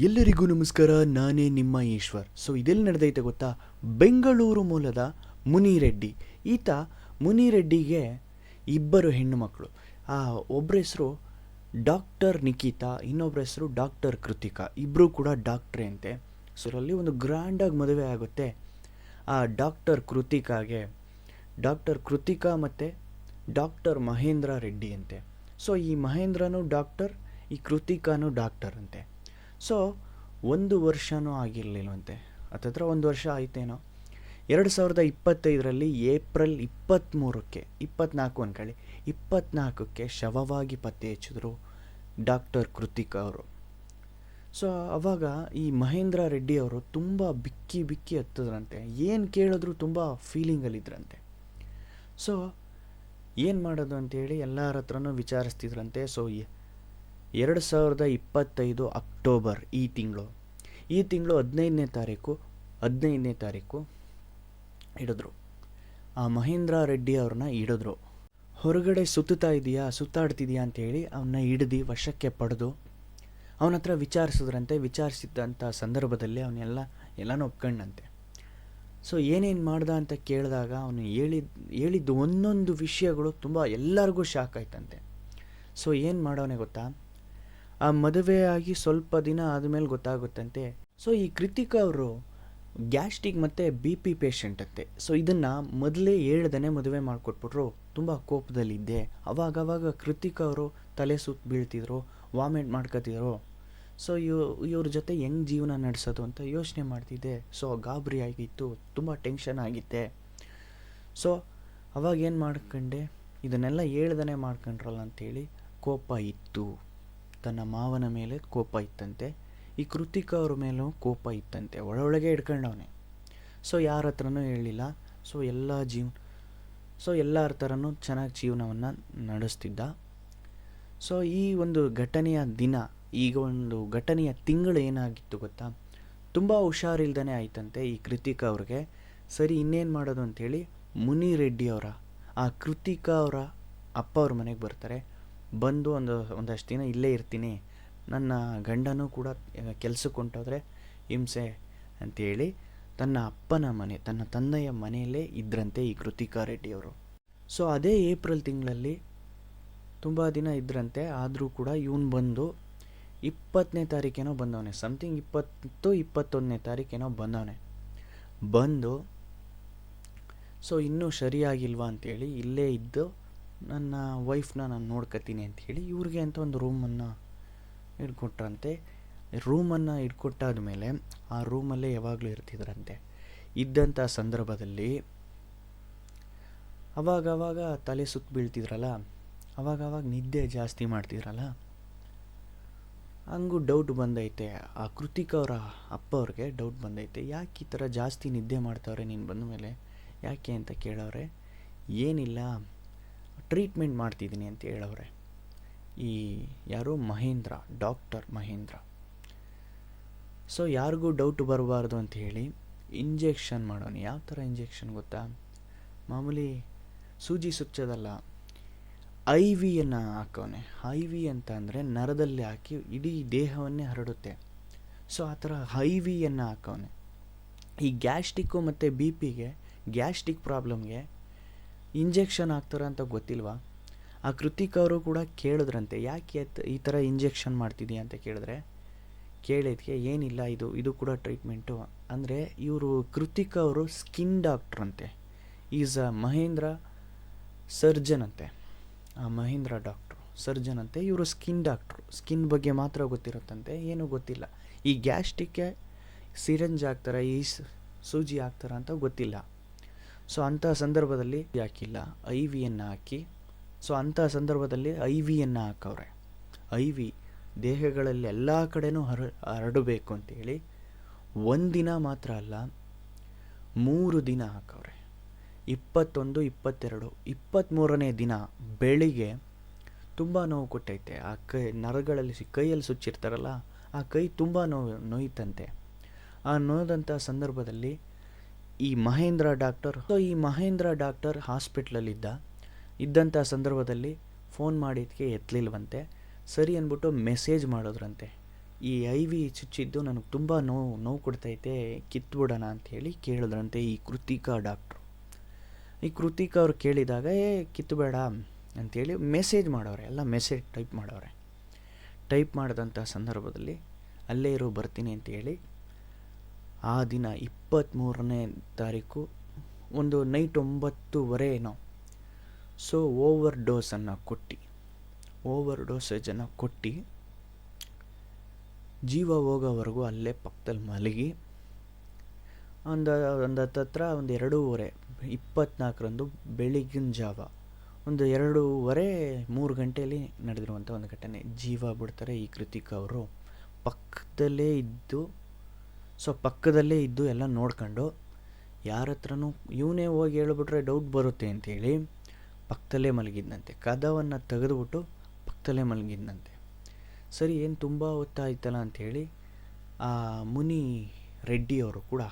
ಎಲ್ಲರಿಗೂ ನಮಸ್ಕಾರ, ನಾನೇ ನಿಮ್ಮ ಈಶ್ವರ್. ಸೊ ಇದೆಲ್ಲಿ ನಡೆದೈತೆ ಗೊತ್ತಾ? ಬೆಂಗಳೂರು ಮೂಲದ ಮುನಿರೆಡ್ಡಿ. ಈತ ಮುನಿರೆಡ್ಡಿಗೆ ಇಬ್ಬರು ಹೆಣ್ಣು ಮಕ್ಕಳು. ಆ ಒಬ್ಬರ ಹೆಸರು ಡಾಕ್ಟರ್ ನಿಖಿತಾ ಇನ್ನೊಬ್ಬರ ಹೆಸರು ಡಾಕ್ಟರ್ ಕೃತಿಕಾ. ಇಬ್ಬರು ಕೂಡ ಡಾಕ್ಟ್ರೇ ಅಂತೆ. ಸೊ ಅಲ್ಲಿ ಒಂದು ಗ್ರ್ಯಾಂಡಾಗಿ ಮದುವೆ ಆಗುತ್ತೆ. ಆ ಡಾಕ್ಟರ್ ಕೃತಿಕಾಗೆ. ಡಾಕ್ಟರ್ ಕೃತಿಕಾ ಮತ್ತು ಡಾಕ್ಟರ್ ಮಹೇಂದ್ರ ರೆಡ್ಡಿ ಅಂತೆ. ಸೊ ಈ ಮಹೇಂದ್ರನು ಡಾಕ್ಟರ್, ಈ ಕೃತಿಕಾನು ಡಾಕ್ಟರ್ ಅಂತೆ. ಸೊ ಒಂದು ವರ್ಷವೂ ಆಗಿರಲಿಲ್ಲವಂತೆ ಹತ್ತತ್ರ ಒಂದು ವರ್ಷ ಆಯ್ತೇನೋ. ಎರಡು ಸಾವಿರದ ಇಪ್ಪತ್ತೈದರಲ್ಲಿ ಏಪ್ರಿಲ್ ಇಪ್ಪತ್ತ್ಮೂರಕ್ಕೆ ಇಪ್ಪತ್ನಾಲ್ಕು ಅನ್ಕೊಳ್ಳಿ ಇಪ್ಪತ್ನಾಲ್ಕಕ್ಕೆ ಶವವಾಗಿ ಪತ್ತೆ ಹಚ್ಚಿದ್ರು ಡಾಕ್ಟರ್ ಕೃತಿಕ ಅವರು. ಸೊ ಅವಾಗ ಈ ಮಹೇಂದ್ರ ರೆಡ್ಡಿ ಅವರು ತುಂಬ ಬಿಕ್ಕಿ ಬಿಕ್ಕಿ ಹತ್ತದ್ರಂತೆ. ಏನು ಕೇಳಿದ್ರು ತುಂಬ ಫೀಲಿಂಗಲ್ಲಿದ್ರಂತೆ. ಸೊ ಏನು ಮಾಡೋದು ಅಂತೇಳಿ ಎಲ್ಲರ ಹತ್ರನೂ ವಿಚಾರಿಸ್ತಿದ್ರಂತೆ. ಸೊ ಎರಡು ಸಾವಿರದ ಇಪ್ಪತ್ತೈದು ಅಕ್ಟೋಬರ್ ಈ ತಿಂಗಳು. ಈ ತಿಂಗಳು ಹದಿನೈದನೇ ತಾರೀಕು ಹದಿನೈದನೇ ತಾರೀಕು ಹಿಡಿದ್ರು. ಆ ಮಹೇಂದ್ರ ರೆಡ್ಡಿ ಅವ್ರನ್ನ ಹಿಡಿದ್ರು. ಹೊರಗಡೆ ಸುತ್ತುತ್ತಾ ಇದೆಯಾ, ಸುತ್ತಾಡ್ತಿದೆಯಾ ಅಂತೇಳಿ ಅವನ್ನ ಹಿಡ್ದು ವಶಕ್ಕೆ ಪಡೆದು ಅವನ ಹತ್ರ ವಿಚಾರಿಸಿದ್ರಂತೆ ವಿಚಾರಿಸಿದ್ದಂಥ ಸಂದರ್ಭದಲ್ಲಿ ಅವನ್ನೆಲ್ಲ ಎಲ್ಲನೂ ಒಪ್ಕೊಂಡಂತೆ. ಸೊ ಏನೇನು ಮಾಡ್ದ ಅಂತ ಕೇಳಿದಾಗ ಅವನು ಹೇಳಿದ, ಹೇಳಿದ್ದು ಒಂದೊಂದು ವಿಷಯಗಳು ತುಂಬ ಎಲ್ಲರಿಗೂ ಶಾಕ್ ಆಯ್ತಂತೆ. ಸೊ ಏನು ಮಾಡೋನೆ ಗೊತ್ತಾ? ಆ ಮದುವೆಯಾಗಿ ಸ್ವಲ್ಪ ದಿನ ಆದಮೇಲೆ ಗೊತ್ತಾಗುತ್ತಂತೆ. ಸೊ ಈ ಕೃತಿಕ ಅವರು ಗ್ಯಾಸ್ಟ್ರಿಕ್ ಮತ್ತು ಬಿ ಪಿ ಪೇಷಂಟ್ ಅಂತೆ. ಸೊ ಇದನ್ನು ಮೊದಲೇ ಹೇಳ್ದನೆ ಮದುವೆ ಮಾಡಿಕೊಟ್ಬಿಟ್ರು. ತುಂಬ ಕೋಪದಲ್ಲಿದ್ದೆ. ಅವಾಗವಾಗ ಕೃತಿಕ ಅವರು ತಲೆ ಸುತ್ತ ಬೀಳ್ತಿದ್ರು, ವಾಮಿಟ್ ಮಾಡ್ಕೋತಿದ್ರು. ಸೊ ಇವ್, ಇವ್ರ ಜೊತೆ ಹೆಂಗೆ ಜೀವನ ನಡೆಸೋದು ಅಂತ ಯೋಚನೆ ಮಾಡ್ತಿದ್ದೆ. ಸೊ ಗಾಬರಿ ಆಗಿತ್ತು, ತುಂಬ ಟೆನ್ಷನ್ ಆಗಿತ್ತೆ. ಸೊ ಅವಾಗೇನು ಮಾಡ್ಕೊಂಡೆ? ಇದನ್ನೆಲ್ಲ ಹೇಳ್ದನೆ ಮಾಡ್ಕೊಂಡ್ರಲ್ಲ ಅಂತೇಳಿ ಕೋಪ ಇತ್ತು. ತನ್ನ ಮಾವನ ಮೇಲೆ ಕೋಪ ಇತ್ತಂತೆ, ಈ ಕೃತಿಕಾ ಅವ್ರ ಮೇಲೂ ಕೋಪ ಇತ್ತಂತೆ ಒಳೊಳಗೆ ಇಟ್ಕೊಂಡವನೆ ಸೊ ಯಾರ ಹತ್ರನೂ ಹೇಳಿಲ್ಲ ಸೊ ಎಲ್ಲ ಜೀವ ಸೊ ಎಲ್ಲರ ಥರನೂ ಚೆನ್ನಾಗಿ ಜೀವನವನ್ನು ನಡೆಸ್ತಿದ್ದ. ಸೊ ಈ ಒಂದು ಘಟನೆಯ ದಿನ, ಈಗ ಒಂದು ಘಟನೆಯ ತಿಂಗಳು ಏನಾಗಿತ್ತು ಗೊತ್ತಾ? ತುಂಬ ಹುಷಾರಿಲ್ದೇ ಆಯ್ತಂತೆ ಈ ಕೃತಿಕ ಅವ್ರಿಗೆ. ಸರಿ, ಇನ್ನೇನು ಮಾಡೋದು ಅಂಥೇಳಿ ಮುನಿ ರೆಡ್ಡಿ ಅವರ, ಆ ಕೃತಿಕಾ ಅವರ ಅಪ್ಪ ಅವ್ರ ಮನೆಗೆ ಬರ್ತಾರೆ. ಬಂದು ಒಂದು, ಒಂದಷ್ಟು ದಿನ ಇಲ್ಲೇ ಇರ್ತೀನಿ. ನನ್ನ ಗಂಡನೂ ಕೂಡ ಕೆಲಸಕ್ಕೆ ಹೊಂಟೋದ್ರೆ ಹಿಂಸೆ ಅಂತೇಳಿ ತನ್ನ ಅಪ್ಪನ ಮನೆ, ತನ್ನ ತಂದೆಯ ಮನೆಯಲ್ಲೇ ಇದ್ರಂತೆ ಈ ಕೃತಿಕಾ ರೆಡ್ಡಿಯವರು ಸೊ ಅದೇ ಏಪ್ರಿಲ್ ತಿಂಗಳಲ್ಲಿ ತುಂಬ ದಿನ ಇದ್ರಂತೆ, ಆದರೂ ಕೂಡ ಇವನು ಬಂದು ಇಪ್ಪತ್ತನೇ ತಾರೀಕೇನೋ ಬಂದವನೆ. ಸಮಥಿಂಗ್ ಇಪ್ಪತ್ತು, ಇಪ್ಪತ್ತೊಂದನೇ ತಾರೀಕೇನೋ ಬಂದವನೆ. ಬಂದು ಸೊ ಇನ್ನೂ ಸರಿಯಾಗಿಲ್ವಾ? ಅಂತೇಳಿ ಇಲ್ಲೇ ಇದ್ದು ನನ್ನ ವೈಫ್ನ ನಾನು ನೋಡ್ಕೊತೀನಿ ಹೇಳಿ ಇವ್ರಿಗೆ ಅಂತ ಒಂದು ರೂಮನ್ನು ಇಟ್ಕೊಟ್ರಂತೆ. ರೂಮನ್ನು ಇಟ್ಕೊಟ್ಟಾದ ಮೇಲೆ ಆ ರೂಮಲ್ಲೇ ಯಾವಾಗಲೂ ಇರ್ತಿದ್ರಂತೆ. ಇದ್ದಂಥ ಸಂದರ್ಭದಲ್ಲಿ ಅವಾಗವಾಗ ಅವಾಗ ತಲೆ ಸುತ್ತ ಬೀಳ್ತಿದ್ರಲ್ಲ, ಅವಾಗವಾಗ ಅವಾಗ ನಿದ್ದೆ ಜಾಸ್ತಿ ಮಾಡ್ತಿದ್ರಲ್ಲ, ಹಂಗೂ ಡೌಟ್ ಬಂದೈತೆ. ಆ ಕೃತಿಕ ಅವರ ಅಪ್ಪ ಅವ್ರಿಗೆ ಡೌಟ್ ಬಂದೈತೆ. ಯಾಕೆ ಈ ಥರ ಜಾಸ್ತಿ ನಿದ್ದೆ ಮಾಡ್ತಾವ್ರೆ ನೀನು ಬಂದ ಮೇಲೆ ಯಾಕೆ ಅಂತ ಕೇಳೋರೆ ಏನಿಲ್ಲ. ಟ್ರೀಟ್ಮೆಂಟ್ ಮಾಡ್ತಿದ್ದೀನಿ ಅಂತ ಹೇಳವ್ರೆ. ಈ ಯಾರು? ಮಹೇಂದ್ರ, ಡಾಕ್ಟರ್ ಮಹೇಂದ್ರ. ಸೊ ಯಾರಿಗೂ ಡೌಟ್ ಬರಬಾರ್ದು ಅಂತ ಹೇಳಿ ಇಂಜೆಕ್ಷನ್ ಮಾಡೋನು ಯಾವ ಥರ ಇಂಜೆಕ್ಷನ್ ಗೊತ್ತಾ? ಮಾಮೂಲಿ ಸೂಜಿ ಸುಚ್ಚೋದಲ್ಲ ಐ ವಿಯನ್ನು ಹಾಕೋನೆ ಐ ವಿ ಅಂತ ಅಂದರೆ ನರದಲ್ಲಿ ಹಾಕಿ ಇಡೀ ದೇಹವನ್ನೇ ಹರಡುತ್ತೆ. ಸೊ ಆ ಥರ ಐ ವಿಯನ್ನು ಹಾಕೋನೆ ಈ ಗ್ಯಾಸ್ಟಿಕ್ಕು ಮತ್ತು ಬಿ ಪಿಗೆ ಗ್ಯಾಸ್ಟಿಕ್ ಪ್ರಾಬ್ಲಮ್ಗೆ ಇಂಜೆಕ್ಷನ್ ಹಾಕ್ತಾರ ಅಂತ ಗೊತ್ತಿಲ್ವಾ? ಆ ಕೃತಿಕ್ ಅವರು ಕೂಡ ಕೇಳಿದ್ರಂತೆ, ಯಾಕೆ ಈ ಥರ ಇಂಜೆಕ್ಷನ್ ಮಾಡ್ತಿದ್ದೀಯ ಅಂತ ಕೇಳಿದ್ರೆ, ಕೇಳಿದ್ಕೆ ಏನಿಲ್ಲ ಇದು ಇದು ಕೂಡ ಟ್ರೀಟ್ಮೆಂಟು. ಅಂದರೆ ಇವರು ಕೃತಿಕ್ ಅವರು ಸ್ಕಿನ್ ಡಾಕ್ಟ್ರ್ ಅಂತೆ. ಈಸ್ ಅ ಮಹೇಂದ್ರ ಸರ್ಜನ್ ಅಂತೆ. ಆ ಮಹೇಂದ್ರ ಡಾಕ್ಟ್ರು, ಸರ್ಜನ್ ಅಂತೆ. ಇವರು ಸ್ಕಿನ್ ಡಾಕ್ಟ್ರು. ಸ್ಕಿನ್ ಬಗ್ಗೆ ಮಾತ್ರ ಗೊತ್ತಿರುತ್ತಂತೆ, ಏನೂ ಗೊತ್ತಿಲ್ಲ. ಈ ಗ್ಯಾಸ್ಟಿಕ್ಗೆ ಸಿರಂಜ್ ಹಾಕ್ತಾರೆ, ಈ ಸೂಜಿ ಹಾಕ್ತಾರ ಅಂತ ಗೊತ್ತಿಲ್ಲ. ಸೊ ಅಂತಹ ಸಂದರ್ಭದಲ್ಲಿ ಹಾಕಿಲ್ಲ ಐ ವಿಯನ್ನು ಹಾಕಿ. ಸೊ ಅಂತಹ ಸಂದರ್ಭದಲ್ಲಿ ಐ ವಿಯನ್ನು ಹಾಕವ್ರೆ. ಐ ವಿ ದೇಹಗಳಲ್ಲಿ ಎಲ್ಲ ಕಡೆನೂ ಹರ, ಹರಡಬೇಕು ಅಂತೇಳಿ ಒಂದಿನ ಮಾತ್ರ ಅಲ್ಲ, ಮೂರು ದಿನ ಹಾಕವ್ರೆ. ಇಪ್ಪತ್ತೊಂದು, ಇಪ್ಪತ್ತೆರಡು ಇಪ್ಪತ್ತ್ಮೂರನೇ ದಿನ ಬೆಳಿಗ್ಗೆ ತುಂಬ ನೋವು ಕೊಟ್ಟೈತೆ. ಆ ಕೈ ನರಗಳಲ್ಲಿ ಕೈಯಲ್ಲಿ ಸುಚ್ಚಿರ್ತಾರಲ್ಲ, ಆ ಕೈ ತುಂಬ ನೋವು, ನೋಯ್ತಂತೆ. ಆ ನೋದಂಥ ಸಂದರ್ಭದಲ್ಲಿ ಈ ಮಹೇಂದ್ರ ಡಾಕ್ಟರ್, ಸೊ ಈ ಮಹೇಂದ್ರ ಡಾಕ್ಟರ್ ಹಾಸ್ಪಿಟ್ಲಲ್ಲಿದ್ದ ಇದ್ದಂಥ ಸಂದರ್ಭದಲ್ಲಿ ಫೋನ್ ಮಾಡಿದ್ದಕ್ಕೆ ಎತ್ತಲಿಲ್ವಂತೆ ಸರಿ ಅಂದ್ಬಿಟ್ಟು ಮೆಸೇಜ್ ಮಾಡೋದ್ರಂತೆ. ಈ ಐ ವಿ ಚುಚ್ಚಿದ್ದು ನನಗೆ ತುಂಬ ನೋವು ನೋವು ಕೊಡ್ತೈತೆ, ಕಿತ್ಬಿಡೋಣ ಅಂಥೇಳಿ ಕೇಳಿದ್ರಂತೆ ಈ ಕೃತಿಕಾ ಡಾಕ್ಟ್ರು. ಈ ಕೃತಿಕಾ ಅವ್ರು ಕೇಳಿದಾಗ, ಏ ಕಿತ್ತಬೇಡ ಅಂಥೇಳಿ ಮೆಸೇಜ್ ಮಾಡೋರೆ, ಎಲ್ಲ ಮೆಸೇಜ್ ಟೈಪ್ ಮಾಡೋರೆ. ಟೈಪ್ ಮಾಡಿದಂಥ ಸಂದರ್ಭದಲ್ಲಿ, ಅಲ್ಲೇ ಇರೋ, ಬರ್ತೀನಿ ಅಂತೇಳಿ ಆ ದಿನ ಇಪ್ಪತ್ತ್ಮೂರನೇ ತಾರೀಕು, ಒಂದು ನೈಟ್ ಒಂಬತ್ತುವರೆ ಏನೋ. ಸೊ ಓವರ್ ಡೋಸನ್ನು ಕೊಟ್ಟು. ಓವರ್ ಡೋಸೇಜನ್ನು ಕೊಟ್ಟು. ಜೀವ ಹೋಗೋವರೆಗೂ ಅಲ್ಲೇ ಪಕ್ಕದಲ್ಲಿ ಮಲಗಿ. ಒಂದು ಒಂದು ಹತ್ತತ್ರ ಒಂದು ಎರಡೂವರೆ, ಇಪ್ಪತ್ನಾಲ್ಕರಂದು ಬೆಳಗಿನ ಜಾವ. ಒಂದು ಎರಡೂವರೆ, ಮೂರು ಗಂಟೆಯಲ್ಲಿ ನಡೆದಿರುವಂಥ ಒಂದು ಘಟನೆ. ಜೀವ ಬಿಡ್ತಾರೆ ಈ ಕೃತಿಕ ಅವರು. ಪಕ್ಕದಲ್ಲೇ ಇದ್ದು ಸೊ ಪಕ್ಕದಲ್ಲೇ ಇದ್ದು ಎಲ್ಲ ನೋಡ್ಕೊಂಡು ಯಾರ ಹತ್ರನೂ ಇವನೇ ಹೋಗಿ ಹೇಳ್ಬಿಟ್ರೆ ಡೌಟ್ ಬರುತ್ತೆ ಅಂತೇಳಿ ಪಕ್ಕದಲ್ಲೇ ಮಲಗಿದ್ನಂತೆ. ಕದವನ್ನು ತೆಗೆದುಬಿಟ್ಟು ಪಕ್ಕದಲ್ಲೇ ಮಲಗಿದ್ನಂತೆ. ಸರಿ, ಏನು ತುಂಬ ಹೊತ್ತಾಯ್ತಲ್ಲ ಅಂಥೇಳಿ ಆ ಮುನಿ ರೆಡ್ಡಿಯವರು ಕೂಡ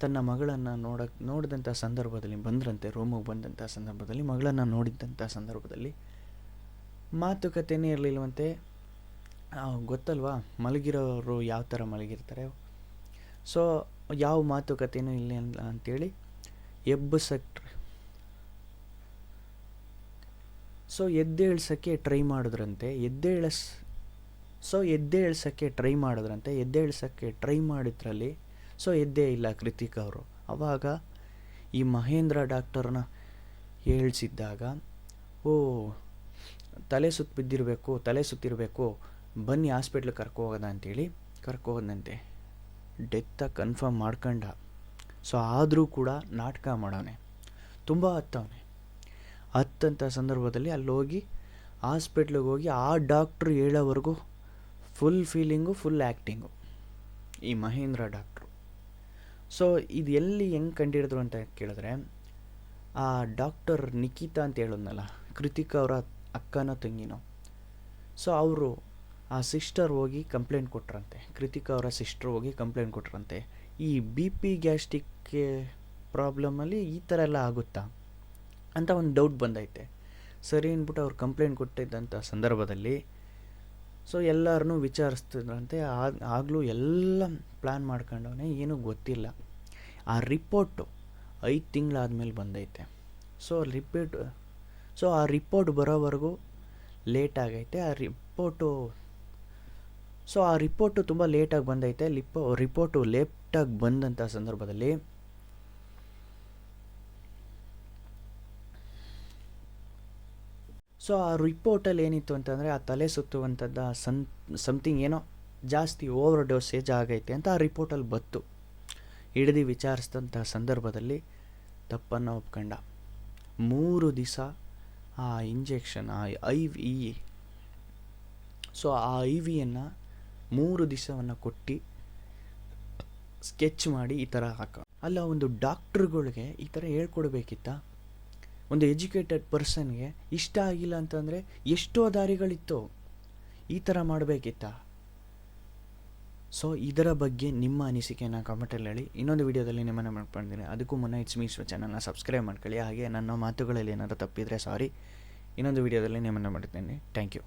ತನ್ನ ಮಗಳನ್ನು ನೋಡಕ್ಕೆ ನೋಡಿದಂಥ ಸಂದರ್ಭದಲ್ಲಿ ಬಂದ್ರಂತೆ ರೂಮಿಗೆ ಬಂದಂಥ ಸಂದರ್ಭದಲ್ಲಿ ಮಗಳನ್ನು ನೋಡಿದ್ದಂಥ ಸಂದರ್ಭದಲ್ಲಿ. ಮಾತುಕತೆಯೇ ಇರಲಿಲ್ಲವಂತೆ ಗೊತ್ತಲ್ವಾ, ಮಲಗಿರೋರು ಯಾವ ಥರ ಮಲಗಿರ್ತಾರೆ? ಸೊ ಯಾವ ಮಾತುಕತೆನೂ ಇಲ್ಲ ಅಂಥೇಳಿ ಎಬ್ಬಸಕ್ಕೆ ಸೊ ಎದ್ದೇಳ್ಸೋಕ್ಕೆ ಟ್ರೈ ಮಾಡಿದ್ರಂತೆ, ಎದ್ದೇಳಸ್ ಸೊ ಎದ್ದೇಳ್ಸೋಕ್ಕೆ ಟ್ರೈ ಮಾಡಿದ್ರಂತೆ, ಎದ್ದೇಳ್ಸೋಕ್ಕೆ ಟ್ರೈ ಮಾಡಿದ್ರಲ್ಲಿ ಸೊ ಎದ್ದೇ ಇಲ್ಲ ಕೃತಿಕ ಅವರು. ಆವಾಗ ಈ ಮಹೇಂದ್ರ ಡಾಕ್ಟರ್ನ ಹೇಳ್ಸಿದ್ದಾಗ, ಓ, ತಲೆ ಸುತ್ತ ಬಿದ್ದಿರಬೇಕು, ತಲೆ ಸುತ್ತಿರಬೇಕು, ಬನ್ನಿ ಹಾಸ್ಪಿಟ್ಲಿಗೆ ಕರ್ಕೊ ಅಂತೇಳಿ ಕರ್ಕೊ ಡೆತ್ತ ಕನ್ಫರ್ಮ್ ಮಾಡ್ಕೊಂಡ. ಸೊ ಆದರೂ ಕೂಡ ನಾಟಕ ಮಾಡೋನೆ ತುಂಬ ಹತ್ತವನೆ. ಹತ್ತಂಥ ಸಂದರ್ಭದಲ್ಲಿ ಅಲ್ಲಿ ಹೋಗಿ ಹಾಸ್ಪಿಟ್ಲಿಗೆ ಹೋಗಿ ಆ ಡಾಕ್ಟ್ರು ಹೇಳೋವರೆಗೂ ಫುಲ್ ಫೀಲಿಂಗು ಫುಲ್ ಆ್ಯಕ್ಟಿಂಗು ಈ ಮಹೇಂದ್ರ ಡಾಕ್ಟ್ರು ಸೊ ಇದು ಎಲ್ಲಿ ಹೆಂಗೆ ಕಂಡಿಡಿದ್ರು ಅಂತ ಕೇಳಿದ್ರೆ, ಆ ಡಾಕ್ಟರ್ ನಿಖಿತಾ ಅಂತ ಹೇಳಿದ್ನಲ್ಲ, ಕೃತಿಕ ಅವರ ಅಕ್ಕನೋ ತಂಗಿನೋ. ಸೊ ಅವರು ಆ ಸಿಸ್ಟರ್ ಹೋಗಿ ಕಂಪ್ಲೇಂಟ್ ಕೊಟ್ರಂತೆ, ಕೃತಿಕಾ ಅವರ ಸಿಸ್ಟರ್ ಹೋಗಿ ಕಂಪ್ಲೇಂಟ್ ಕೊಟ್ರಂತೆ, ಈ ಬಿ ಪಿ ಗ್ಯಾಸ್ಟಿಕ್ ಪ್ರಾಬ್ಲಮಲ್ಲಿ ಈ ಥರ ಎಲ್ಲ ಆಗುತ್ತಾ? ಅಂತ ಒಂದು ಡೌಟ್ ಬಂದೈತೆ. ಸರಿ ಅಂದ್ಬಿಟ್ಟು ಅವ್ರು ಕಂಪ್ಲೇಂಟ್ ಕೊಟ್ಟಿದ್ದಂಥ ಸಂದರ್ಭದಲ್ಲಿ ಸೊ ಎಲ್ಲರನ್ನೂ ವಿಚಾರಿಸ್ತಿದ್ರಂತೆ ಆಗಲೂ ಎಲ್ಲ ಪ್ಲ್ಯಾನ್ ಮಾಡ್ಕೊಂಡವನೇ ಏನೂ ಗೊತ್ತಿಲ್ಲ. ಆ ರಿಪೋರ್ಟು ಐದು ತಿಂಗಳಾದ್ಮೇಲೆ ಬಂದೈತೆ. ಸೊ ರಿಪೋರ್ಟ್ ಸೊ ಆ ರಿಪೋರ್ಟ್ ಬರೋವರೆಗೂ ಲೇಟ್ ಆಗೈತೆ, ಆ ರಿಪೋರ್ಟು ಸೊ ಆ ರಿಪೋರ್ಟು ತುಂಬ ಲೇಟಾಗಿ ಬಂದೈತೆ. ಲಿಪೋ ರಿಪೋರ್ಟು ಲೇಟಾಗಿ ಬಂದಂಥ ಸಂದರ್ಭದಲ್ಲಿ ಸೊ ಆ ರಿಪೋರ್ಟಲ್ಲಿ ಏನಿತ್ತು ಅಂತಂದರೆ, ಆ ತಲೆ ಸುತ್ತುವಂಥದ್ದು ಸಮ್ ಸಮಥಿಂಗ್ ಏನೋ ಜಾಸ್ತಿ ಓವರ್ ಡೋಸೇಜ್ ಆಗೈತೆ ಅಂತ ಆ ರಿಪೋರ್ಟಲ್ಲಿ ಬತ್ತು ಹಿಡಿದು ವಿಚಾರಿಸಿದಂಥ ಸಂದರ್ಭದಲ್ಲಿ ತಪ್ಪನ್ನು ಒಪ್ಕೊಂಡ. ಮೂರು ದಿವಸ ಆ ಇಂಜೆಕ್ಷನ್ ಆ ಐ ವಿ ಸೊ ಆ ಐ ವಿಯನ್ನು ಮೂರು ದಿವಸವನ್ನು ಕೊಟ್ಟು ಸ್ಕೆಚ್ ಮಾಡಿ ಈ ಥರ ಹಾಕ. ಅಲ್ಲ, ಒಂದು ಡಾಕ್ಟ್ರುಗಳಿಗೆ ಈ ಥರ ಹೇಳ್ಕೊಡ್ಬೇಕಿತ್ತ? ಒಂದು ಎಜುಕೇಟೆಡ್ ಪರ್ಸನ್ಗೆ ಇಷ್ಟ ಆಗಿಲ್ಲ ಅಂತಂದರೆ ಎಷ್ಟೋ ದಾರಿಗಳಿತ್ತು. ಈ ಥರ ಮಾಡಬೇಕಿತ್ತ? ಸೊ ಇದರ ಬಗ್ಗೆ ನಿಮ್ಮ ಅನಿಸಿಕೆಯನ್ನು ಕಮೆಂಟಲ್ಲಿ ಹೇಳಿ. ಇನ್ನೊಂದು ವಿಡಿಯೋದಲ್ಲಿ ನಿಮ್ಮನ್ನು ಮಾಡ್ಕೊಂಡಿದ್ದೀನಿ ಅದಕ್ಕೂ ಮುನ್ನ ಇಟ್ಸ್ ಮೀಶ್ವ ಚಾನಲ್ನ ಸಬ್ಸ್ಕ್ರೈಬ್ ಮಾಡ್ಕೊಳ್ಳಿ. ಹಾಗೆ ನನ್ನ ಮಾತುಗಳಲ್ಲಿ ಏನಾದರೂ ತಪ್ಪಿದರೆ ಸಾರಿ ಇನ್ನೊಂದು ವಿಡಿಯೋದಲ್ಲಿ ನಿಮ್ಮನ್ನು ಮಾಡ್ತೀನಿ ಥ್ಯಾಂಕ್ ಯು